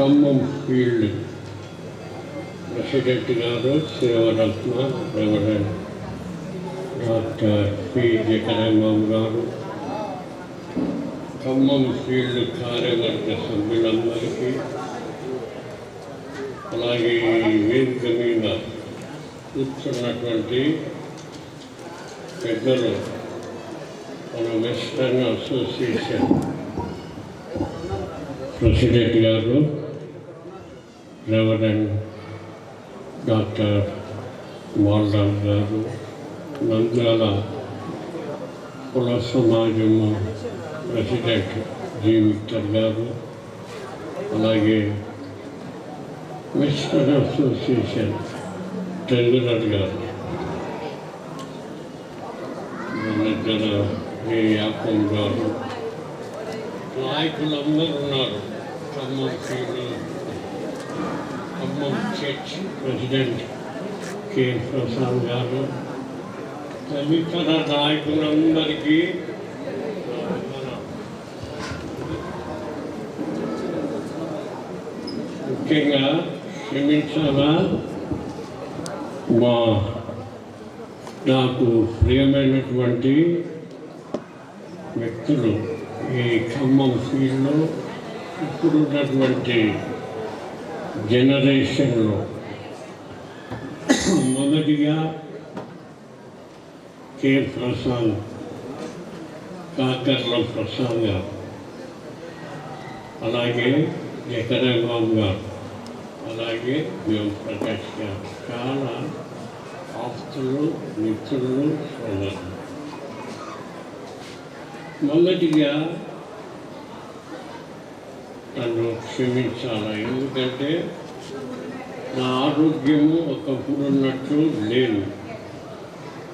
Khammam field president గారు Sivaratna reverend doctor P Jaganmohan గారు Khammam field కార్యవర్గ సభ్యులందరికీ అలాగే ఈ వేదిక మీద కూర్చున్నటువంటి పెద్దలు మన వెస్టర్న్ అసోసియేషన్ ప్రెసిడెంట్ గారు రెవరెండ్ డాక్టర్ మోల్రామ్ గారు నంద్యాల కుల సమాజము ప్రెసిడెంట్ జి. విక్టర్ గారు అలాగే మిస్టర్ అసోసియేషన్ ట్రెజరర్ గారు. మన దగ్గర ఏ యాపం గారు నాయకులందరూ ఉన్నారు. Khammam field Khammam church president K Prasad గారు తదితర నాయకులందరికీ ముఖ్యంగా క్షమించాలా? మా నాకు ప్రియమైనటువంటి వ్యక్తులు ఈ ఖమ్మం ఫీల్డ్లో ఇప్పుడున్నటువంటి జనరేషన్లో మొదటిగా కె. ప్రసాద్ కాకర్ల ప్రసాద్ గారు అలాగే జగన్బాబు గారు అలాగే మేము ప్రకాష్ గారు చాలా ఆస్తులు మిత్రులు సోదరులు. మొదటిగా నన్ను క్షమించాలా? ఎందుకంటే నా ఆరోగ్యము ఒకప్పుడు ఉన్నట్టు లేదు.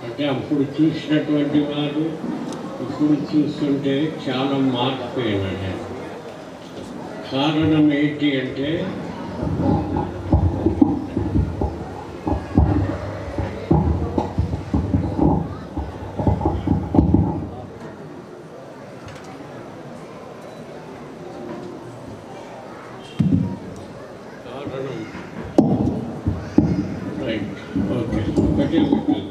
అంటే అప్పుడు చూసినటువంటి వారు ఇప్పుడు చూస్తుంటే చాలా మారిపోయినా కారణం ఏంటి అంటే కారణం రైట్ ఓకే ఒకటే ఒకటి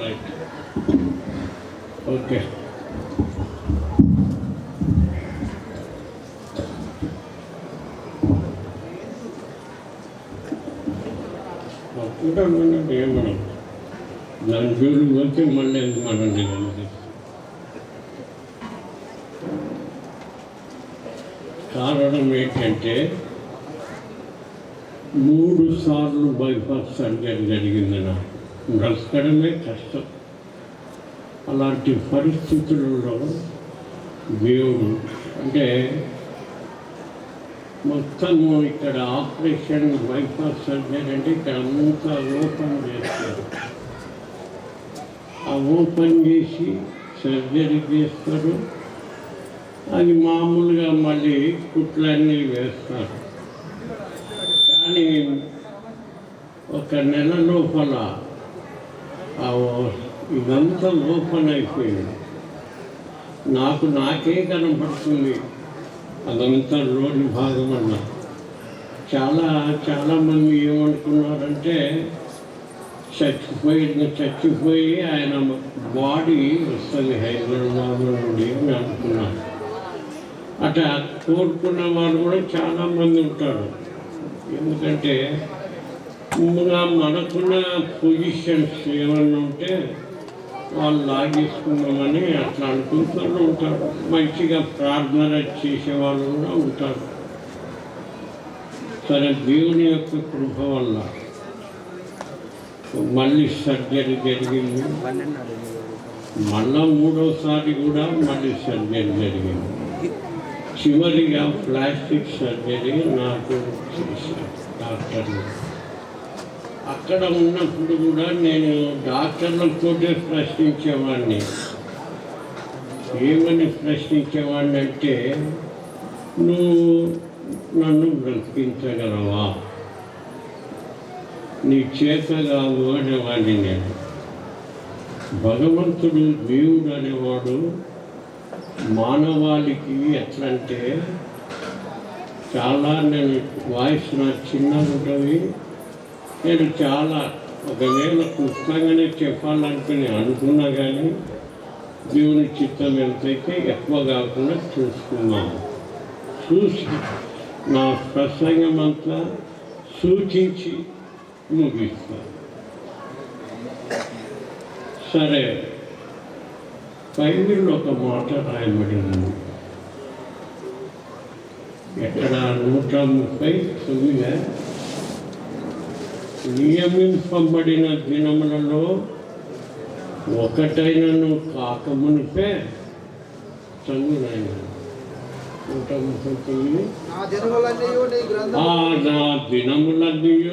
రైట్ ఓకే ఉంటాను ఏమనం దాని జోలు పోతే మళ్ళీ ఎందుకు మనం తెలియదు కారణం ఏంటంటే మూడు సార్లు బైపాస్ సర్జరీ జరిగింది నాకు బ్రతకడమే కష్టం. అలాంటి పరిస్థితులలో దేవుడు అంటే మొత్తము ఇక్కడ ఆపరేషన్ బైపాస్ సర్జరీ అంటే ఇక్కడ అంతా ఓపెన్ చేస్తారు. ఆ ఓపెన్ చేసి సర్జరీ చేస్తారు. అది మామూలుగా మళ్ళీ కుట్లన్నీ వేస్తారు. కానీ ఒక నెల లోపల ఇదంతా ఓపెన్ అయిపోయింది నాకు నాకే కనపడుతుంది. అదంతా రోడ్డు భాగం అన్న. చాలా చాలామంది ఏమనుకున్నారంటే చచ్చిపోయి చచ్చిపోయి ఆయన బాడీ వస్తుంది హైదరాబాద్ నుండి అని అనుకున్నాను అట్లా కోరుకున్న వాళ్ళు కూడా చాలామంది ఉంటారు. ఎందుకంటే ముందుగా మనకున్న పొజిషన్స్ ఏమన్నా ఉంటే వాళ్ళు లాగేసుకున్నామని అట్లా అనుకుంటూ ఉంటారు. మంచిగా ప్రార్థన చేసే వాళ్ళు కూడా ఉంటారు. సరే దేవుని యొక్క కృప వల్ల మళ్ళీ సర్జరీ జరిగింది. మళ్ళా మూడోసారి కూడా మళ్ళీ సర్జరీ జరిగింది. చివరిగా ప్లాస్టిక్ సర్జరీ నాకు చేశారు డాక్టర్లు. అక్కడ ఉన్నప్పుడు కూడా నేను డాక్టర్లతో ప్రశ్నించేవాడిని ఏమని ప్రశ్నించేవాడిని అంటే నువ్వు నన్ను బ్రతికించగలవా? నీ చేత కాదు అనేవాడిని నేను. భగవంతుడు దేవుడు అనేవాడు మానవాళికి ఎట్లంటే చాలా నేను వాయిస్ నా చిన్నగా ఉంటుంది. నేను చాలా ఒకవేళ కృష్ణంగానే చెప్పాలనుకుని అనుకున్నా కానీ దేవుని చిత్తం ఎంతైతే ఎక్కువ కాకుండా చూసుకున్నాను. చూసి నా ప్రసంగం అంతా సూచించి ముగిస్తాను సరే బైబిల్లో ఒక మాట రాయబడింది. ఎక్కడ నూట ముప్పై తొమ్మిది నియమింపబడిన దినములలో ఒకటైనను కాకమునిపే నూట ముప్పై తొమ్మిది. ఆ నా దినములన్నీ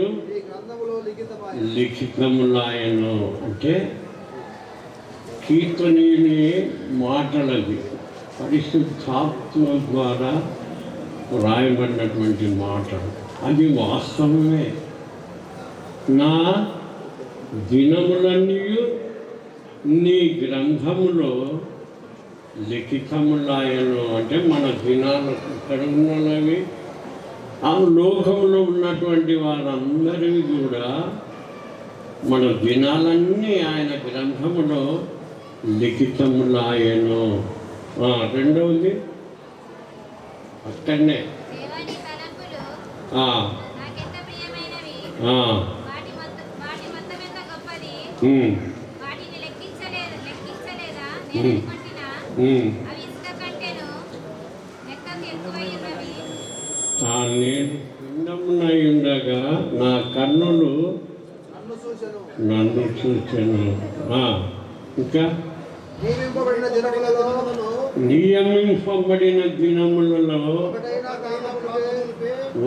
లిఖితములాయను. అంటే కీర్తనీయుని మాటలది పరిశుద్ధాత్మ ద్వారా రాయబడినటువంటి మాటలు. అది వాస్తవమే. నా దినములన్నీ నీ గ్రంథములో లిఖితములాయను. అంటే మన దినాలు ఇక్కడ ఉన్నవి. ఆ లోకంలో ఉన్నటువంటి వారందరివి కూడా మన దినాలన్నీ ఆయన గ్రంథములో లిఖితములాయను. రెండవది అక్కడనే. ఉండగా నా కన్నులు నన్ను చూచాను ఆ, ఇంకా? నియమింపబడిన దినములలో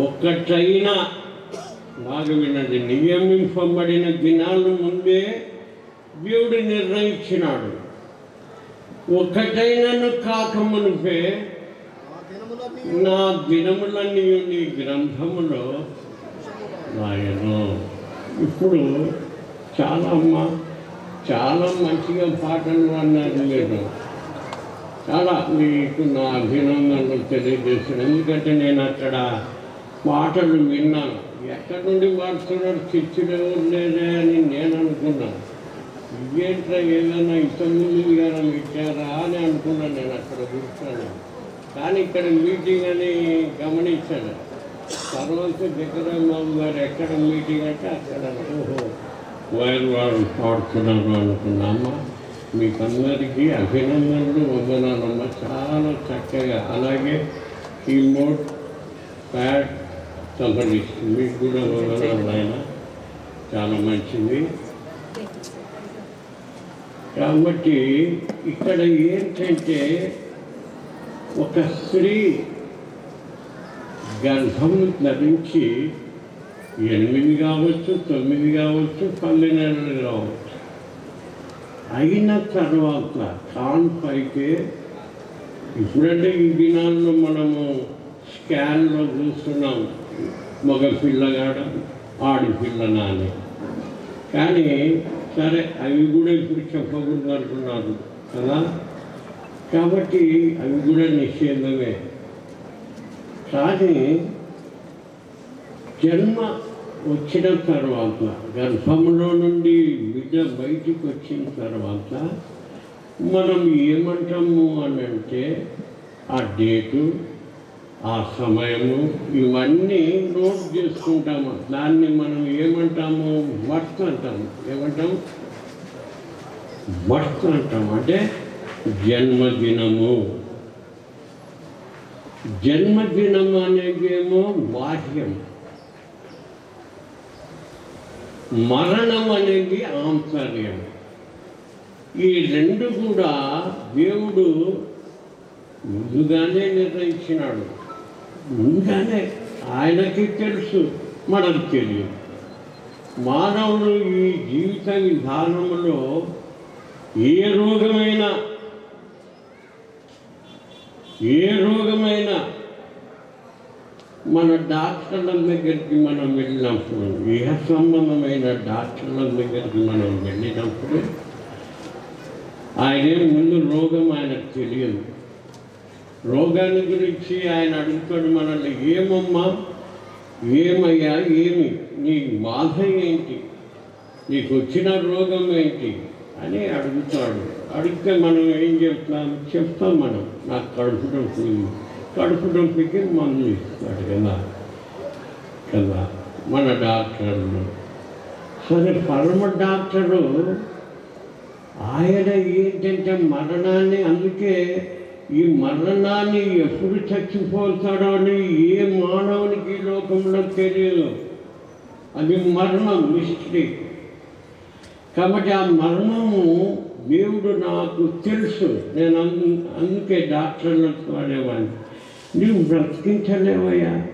ఒక్కటైనా బాగా వినండి. నియమింపబడిన దినాలు ముందే దేవుడు నిర్ణయించినాడు. ఒకటైనను కాకమునిపే నా దినములన్నీ నీ గ్రంథములో రాయను. ఇప్పుడు చాలా అమ్మ చాలా మంచిగా పాటలు అన్నారు లేదు చాలా మీకు నా అభినందనలు తెలియజేశాను ఎందుకంటే నేను అక్కడ పాటలు విన్నాను. ఎక్కడి నుండి పాడుతున్నారు చిచ్చులు లేదే అని నేను అనుకున్నాను. ఇదేంట్రా ఏదైనా ఇంతకుముందు గారు ఇచ్చారా అని అనుకున్నాను నేను అక్కడ చూస్తాను కానీ ఇక్కడ మీటింగ్ అని గమనించాను. తర్వాత విక్రమబాబు గారు ఎక్కడ మీటింగ్ అంటే అక్కడ. ఓహో వైర్ వారు పాడుతున్నారు అనుకున్నామా మీకు అందరికీ అభినందనలు వందనాలమ్మ. చాలా చక్కగా. అలాగే కీబోర్డ్ ప్యాడ్ సంప్రదిస్తుంది మీకు కూడా వందనాలు ఆయన చాలా మంచిది. కాబట్టి ఇక్కడ ఏంటంటే ఒక స్త్రీ గర్భం ధరించి ఎనిమిది కావచ్చు తొమ్మిది కావచ్చు పన్నెండు కావచ్చు. అయిన తర్వాత కాన్ అయితే ఇప్పుడంటే ఈ దినాల్లో మనము స్కాన్లో చూస్తున్నాం మగ పిల్లగాడ ఆడపిల్లనా అని కానీ సరే అవి కూడా ఇప్పుడు చెప్పకూడదు అంటున్నారు కదా? కాబట్టి అవి కూడా నిషేధమే కానీ జన్మ వచ్చిన తర్వాత గర్భంలో నుండి బిడ్డ బయటికి వచ్చిన తర్వాత మనం ఏమంటాము అని అంటే ఆ డేటు ఆ సమయము ఇవన్నీ నోట్ చేసుకుంటాము. దాన్ని మనం ఏమంటాము? వర్త్ అంటాము. ఏమంటాం? వర్త్ అంటాం అంటే జన్మదినము. జన్మదినం అనేదేమో బాహ్యం. మరణం అనేది ఆంతర్యం. ఈ రెండు కూడా దేవుడు ముందుగానే నిర్ణయించినాడు. ముందుగానే ఆయనకి తెలుసు మనకు తెలియదు. మానవుడు ఈ జీవిత విధానంలో ఏ రోగమైనా ఏ రోగమైనా మన డాక్టర్ల దగ్గరికి మనం వెళ్ళినప్పుడు ఏ సంబంధమైన డాక్టర్ల దగ్గరికి మనం వెళ్ళినప్పుడు ఆయనే ముందు రోగం ఆయనకు తెలియదు. రోగాన్ని గురించి ఆయన అడుగుతాడు మనల్ని ఏమమ్మా? ఏమయ్యా? ఏమి? నీ బాధ ఏంటి? నీకు వచ్చిన రోగం ఏంటి? అని అడుగుతాడు. అడిగితే మనం ఏం చెప్తాం? చెప్తాం మనం. నాకు కడుపు నొప్పి కడుపు నొప్పికి మందు ఇస్తాడు కదా కదా మన డాక్టర్లు. సరే పరమ డాక్టరు ఆయన ఏంటంటే మరణాన్ని అందుకే ఈ మరణాన్ని ఎప్పుడు చచ్చిపోతాడో అని ఏ మానవునికి ఈ లోకంలో తెలియదు. అది మరణం మిస్టరీ కాబట్టి ఆ మరణము దేవుడు నాకు తెలుసు. నేను అందు అందుకే డాక్టర్లు అనేవాడిని నువ్వు బ్రతికించలేవయ్యా.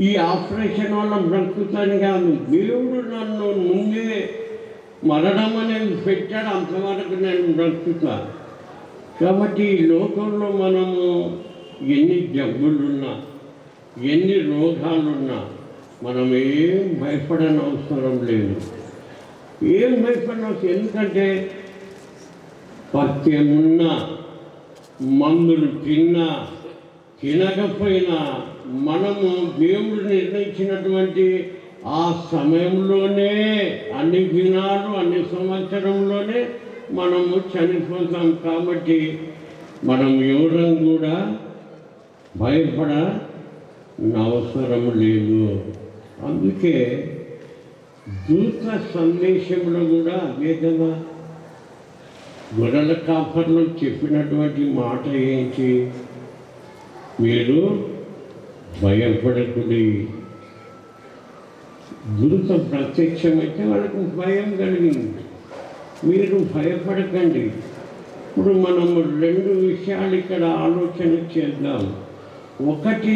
ఈ ఆపరేషన్ వల్ల బ్రతుకుతాను కాదు. దేవుడు నన్ను ముందే మరణం అనేది పెట్టాడు. అంతవరకు నేను బ్రతుకుతాను కాబట్టి ఈ లోకంలో మనము ఎన్ని జబ్బులున్నా ఎన్ని రోగాలున్నా మనం ఏం భయపడని అవసరం లేదు. ఏం భయపడిన అవసరం ఎందుకంటే పత్యమున్నా మందులు తిన్నా తినకపోయినా మనము దేవుడు నిర్ణయించినటువంటి ఆ సమయంలోనే అన్ని దినాలు అన్ని సంవత్సరంలోనే మనము చనిపోతాం కాబట్టి మనం ఎవరం కూడా భయపడ అవసరం లేదు. అందుకే దూత సందేశంలో కూడా అదే కదా గొర్రెల కాపర్లు చెప్పినటువంటి మాట ఏంటి? మీరు భయపడకుడి. దూత ప్రత్యక్షమైతే వాళ్ళకు భయం కలిగింది. మీరు భయపడకండి. ఇప్పుడు మనము రెండు విషయాలు ఇక్కడ ఆలోచన చేద్దాం. ఒకటి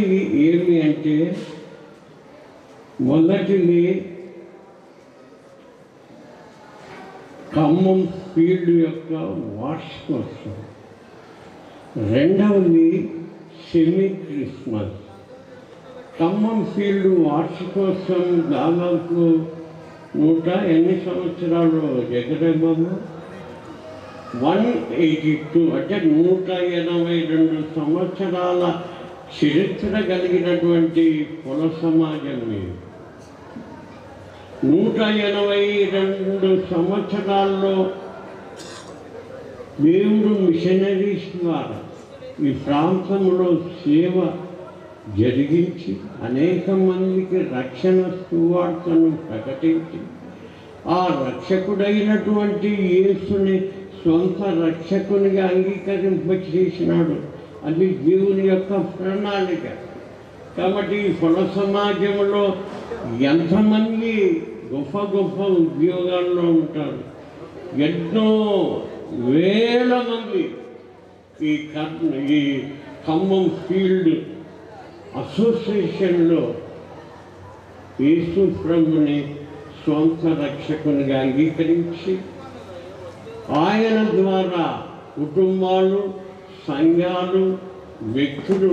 ఏమి అంటే మొదటిది ఖమ్మం ఫీల్డ్ యొక్క వార్షికోత్సవం. రెండవది సెమీ క్రిస్మస్ ఖమ్మం ఫీల్డ్ వార్షికోత్సవం దాదాపు నూట ఎన్ని సంవత్సరాలు జగడమ్మ వన్ ఎయిటీ టూ అంటే నూట ఎనభై రెండు సంవత్సరాల చరిత్ర కలిగినటువంటి కుల సమాజం ఇది. నూట ఎనభై రెండు సంవత్సరాల్లో దేవుడు మిషనరీస్ ద్వారా ఈ ప్రాంతంలో సేవ జరిగించి అనేక మందికి రక్షణ సువార్తను ప్రకటించి ఆ రక్షకుడైనటువంటి యేసుని సొంత రక్షకునిగా అంగీకరింపచేసినాడు. అది దేవుని యొక్క ప్రణాళిక. కాబట్టి ఈ కుల సమాజంలో ఎంతమంది గొప్ప గొప్ప ఉద్యోగాల్లో ఉంటారు? ఎన్నో వేల మంది. ఈ కర్ణ ఈ ఖమ్మం ఫీల్డ్ అసోసియేషన్లో యేసు ప్రభుని స్వంత రక్షకునిగా అంగీకరించి ఆయన ద్వారా కుటుంబాలు సంఘాలు వ్యక్తులు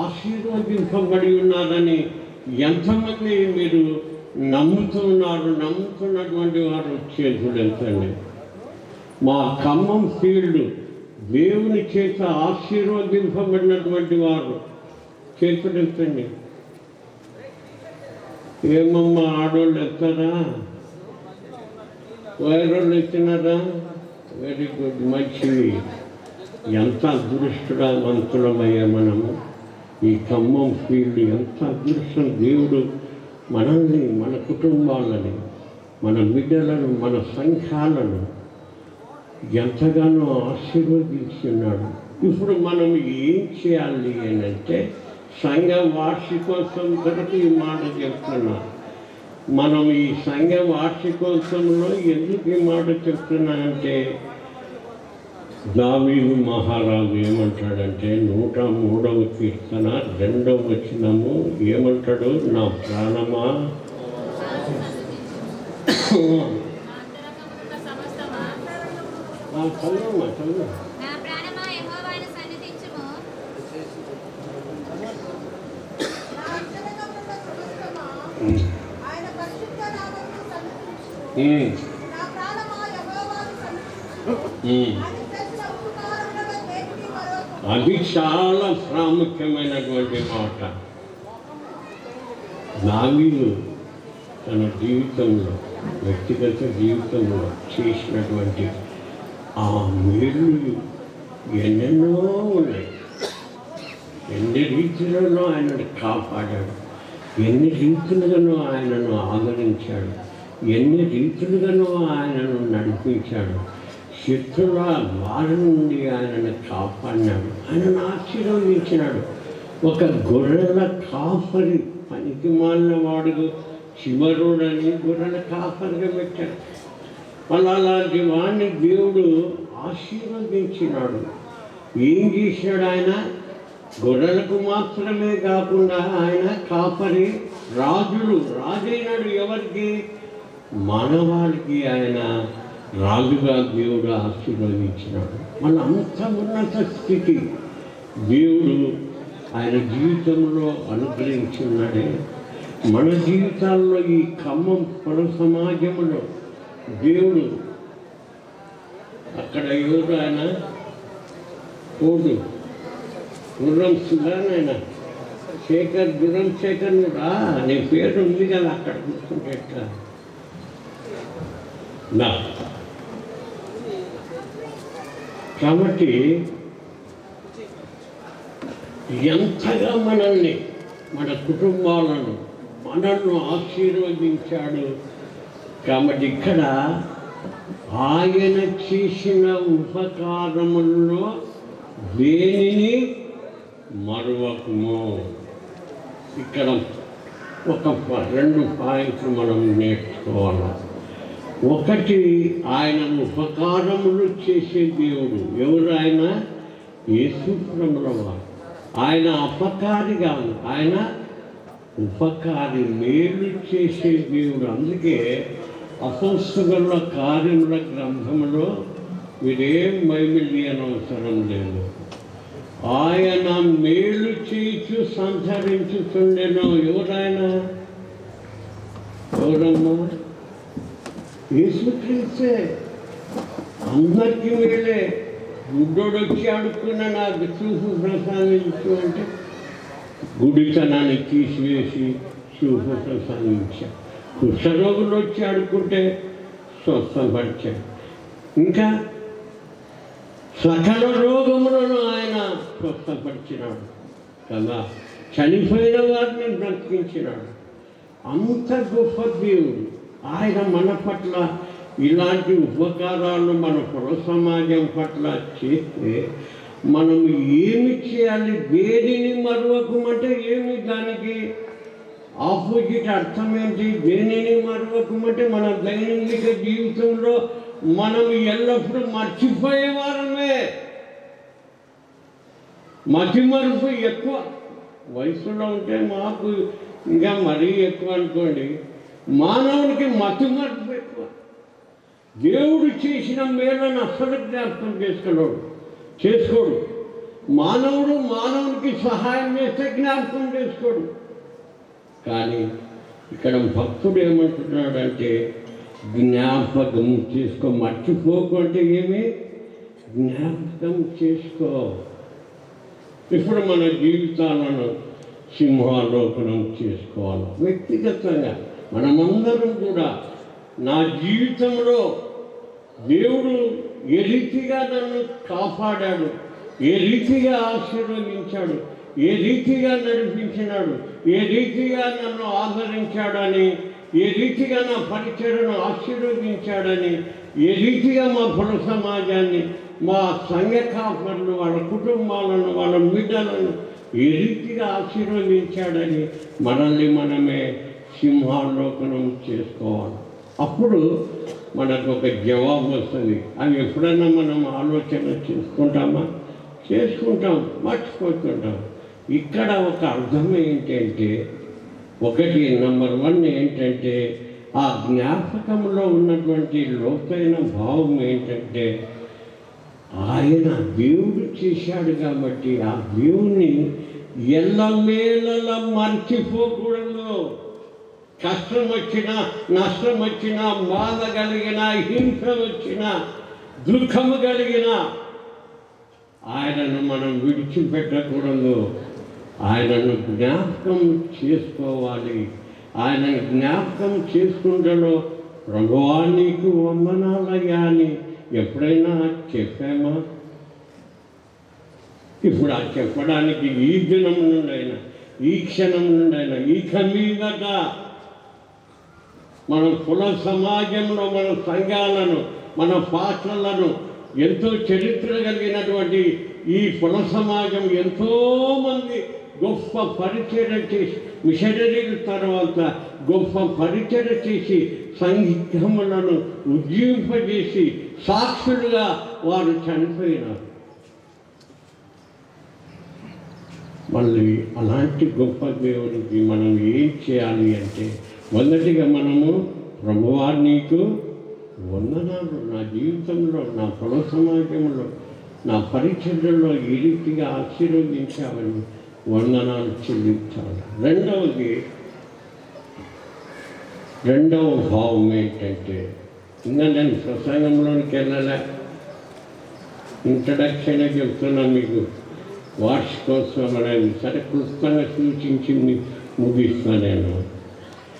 ఆశీర్వదింపబడి ఉన్నారని ఎంతమంది మీరు నమ్ముతున్నారు నమ్ముతున్నటువంటి వారు చేతులెత్తండి మా ఖమ్మం ఫీల్డ్ దేవుని చేత ఆశీర్వదింపబడినటువంటి వారు చేతులెత్తండి ఏమమ్మా ఆడోళ్ళు ఎత్తారా వైరోళ్ళు ఎత్తినారా వెరీ గుడ్ మంచివి ఎంత అదృష్టవంతులమయ్యా మనము ఈ ఖమ్మం ఫీల్డ్ ఎంత అదృష్టం దేవుడు మనల్ని మన కుటుంబాలని మన బిడ్డలను మన సంఘాలను ఎంతగానో ఆశీర్వదించున్నాడు ఇప్పుడు మనం ఏం చేయాలి అని అంటే సంఘ వార్షికోత్సవం కొరకు ఈ మాట చెప్తున్నా. మనం ఈ సంఘ వార్షికోత్సవంలో ఎందుకు ఈ మాట చెప్తున్నా అంటే దావీదు మహారాజు ఏమంటాడంటే నూట మూడవ కీర్తన రెండవ వచనము ఏమంటాడు? నా ప్రాణమా? చదువమ్మా చదువు ఈ. అది చాలా ప్రాముఖ్యమైనటువంటి మాట. దావీదు తన జీవితంలో వ్యక్తిగత జీవితంలో చేసినటువంటి ఆ మేలు ఎన్నెన్నో ఉన్నాయి. ఎన్ని రీతిలలో ఆయనను కాపాడాడు. ఎన్ని రీతులుగానో ఆయనను ఆదరించాడు. ఎన్ని రీతులుగానో ఆయనను నడిపించాడు. శత్రుల బాధ నుండి ఆయనను కాపాడినాడు. ఆయనను ఆశీర్వదించినాడు. ఒక గొర్రెల కాపరి పనికి మాలిన వాడు చివరుడని గొర్రెల కాపరిగా పెట్టాడు. మళ్ళీ అలాంటి వాడిని దేవుడు ఆశీర్వదించినాడు. ఏం చేశాడు ఆయన? గొర్రెలకు మాత్రమే కాకుండా ఆయన కాపరి రాజులు రాజైనాడు ఎవరికి? మానవాళికి ఆయన రాజుగా దేవుడు ఆశీర్వదించినాడు మన అంత ఉన్నత స్థితి. దేవుడు ఆయన జీవితంలో అనుగ్రహించి ఉన్నాడే మన జీవితాల్లో ఈ ఖమ్మం పర సమాజంలో దేవుడు అక్కడ ఎవరు ఆయన? కోడు గుర్రం సుధానాయన శేఖర్ గుర్రం శేఖర్ రా నీ పేరు ఉంది కదా అక్కడ కూర్చుంటే ఎట్లా? నా. కాబట్టి ఎంతగా మనల్ని మన కుటుంబాలను మనల్ని ఆశీర్వదించాడు కాబట్టి ఇక్కడ ఆయన చేసిన ఉపకారముల్లో దేనిని మరువకము? ఇక్కడ ఒక రెండు పాయింట్లు మనం నేర్చుకోవాలి. ఒకటి ఆయనను ఉపకారములు చేసే దేవుడు ఎవరు ఆయన యేసుప్రముల వారు ఆయన అపకారి కాదు. ఆయన ఉపకారి మేలు చేసే దేవుడు. అందుకే అపస్సుగల కార్యముల గ్రంథంలో మీరేం బైబిల్ అవసరం లేదు. ఆయన మేలు చేయించు సంచరించుతుండేనో ఎవరాయన ఎవరమ్మా? యేసుక్రీస్తే అందరికీ వెళ్ళే గుడ్డోడు వచ్చి అడుక్కున్న నాకు చూసి ప్రసాదించు అంటే గుడితనాన్ని తీసివేసి చూపు ప్రసాదించా. కుష్ఠరోగులు వచ్చి అడుక్కుంటే స్వస్థపరిచాడు ఇంకా సకల రోగములను ఆయన స్వస్థపరిచినాడు కదా. చనిపోయిన వారిని బ్రతికించినాడు. అంత గొప్ప దేవుడు. ఆయన మన పట్ల ఇలాంటి ఉపకారాలు మన పుర సమాజం పట్ల చేస్తే మనం ఏమి చేయాలి? దేనిని మరవకమంటే ఏమి దానికి ఆపోజిట్ అర్థం ఏంటి దేనిని మరవకమంటే మన దైనందిక జీవితంలో మనం ఎల్లప్పుడూ మర్చిపోయేవారమే. మతిమరుపు ఎక్కువ. వయసులో ఉంటే మాకు ఇంకా మరీ ఎక్కువ అనుకోండి. మానవునికి మతిమరుపు ఎక్కువ దేవుడు చేసిన మేలను అస్సలు జ్ఞాపకం చేసుకోడు. చేసుకోడు. మానవుడు మానవునికి సహాయం చేస్తే జ్ఞాపకం చేసుకోడు. కానీ ఇక్కడ భక్తుడు ఏమంటున్నాడంటే జ్ఞాపకం చేసుకో మర్చిపోకుంటే ఏమి? జ్ఞాపకం చేసుకో. ఇప్పుడు మన జీవితాలను సింహాలోకనం చేసుకోవాలి. వ్యక్తిగతంగా. మనమందరం కూడా నా జీవితంలో దేవుడు ఏ రీతిగా నన్ను కాపాడాడు ఏ రీతిగా ఆశీర్వదించాడు ఏ రీతిగా నడిపించినాడు ఏ రీతిగా నన్ను ఆదరించాడని ఏ రీతిగా నా పరిచయను ఆశీర్వదించాడని ఏ రీతిగా మా పుర సమాజాన్ని మా సంఘ కాపర్లు వాళ్ళ కుటుంబాలను వాళ్ళ బిడ్డలను ఏ రీతిగా ఆశీర్వదించాడని మనల్ని మనమే సింహాలోకనం చేసుకోవాలి. అప్పుడు మనకు ఒక జవాబు వస్తుంది. అవి ఎప్పుడైనా మనం ఆలోచన చేసుకుంటామా? చేసుకుంటాం మర్చిపోతుంటాం. ఇక్కడ ఒక అర్థం ఏంటంటే ఒకటి నెంబర్ వన్ ఏంటంటే ఆ జ్ఞాపకంలో ఉన్నటువంటి లోతైన భావం ఏంటంటే ఆయన దేవుడు చేశాడు కాబట్టి ఆ దేవుణ్ణి ఎల్లమేళలా మర్చిపోకూడదు. కష్టం వచ్చినా నష్టం వచ్చినా బాధ కలిగిన హింస వచ్చినా దుఃఖము కలిగిన ఆయనను మనం విడిచిపెట్టకూడదు. ఆయనను జ్ఞాపకం చేసుకోవాలి. ఆయన జ్ఞాపకం చేసుకుంటలో ప్రభువా నీకు వందనాలయ్యా అని ఎప్పుడైనా చెప్పామా? ఇప్పుడు ఆ చెప్పడానికి ఈ దినం నుండైనా ఈ క్షణం నుండైనా ఈ మీదట మన కుల సమాజంలో మన సంఘాలను మన పాత్రలను ఎంతో చరిత్ర కలిగినటువంటి ఈ కుల సమాజం ఎంతో మంది గొప్ప పరిచయం చేసి మిషనరీల తర్వాత గొప్ప పరిచయం చేసి సంఘములను ఉజ్జీవింపజేసి సాక్షులుగా వారు చనిపోయినారు. మళ్ళీ అలాంటి గొప్ప దేవుడికి మనం ఏం చేయాలి అంటే మొదటిగా మనము ప్రభువారు నీకు వందనాలు. నా జీవితంలో నా పొల సమాజంలో నా పరిచర్యలో ఈ రీతిగా ఆశీర్వదించామని వందనాలు చెల్లించాలి. రెండవది రెండవ భావం ఏంటంటే ఇంకా నేను ప్రసంగంలోనికి వెళ్ళలే. ఇంట్రడక్షన్ చెప్తున్నా మీకు. వార్షికోత్సవం అనేది సరే క్లుప్తంగా సూచించింది ముగిస్తా నేను.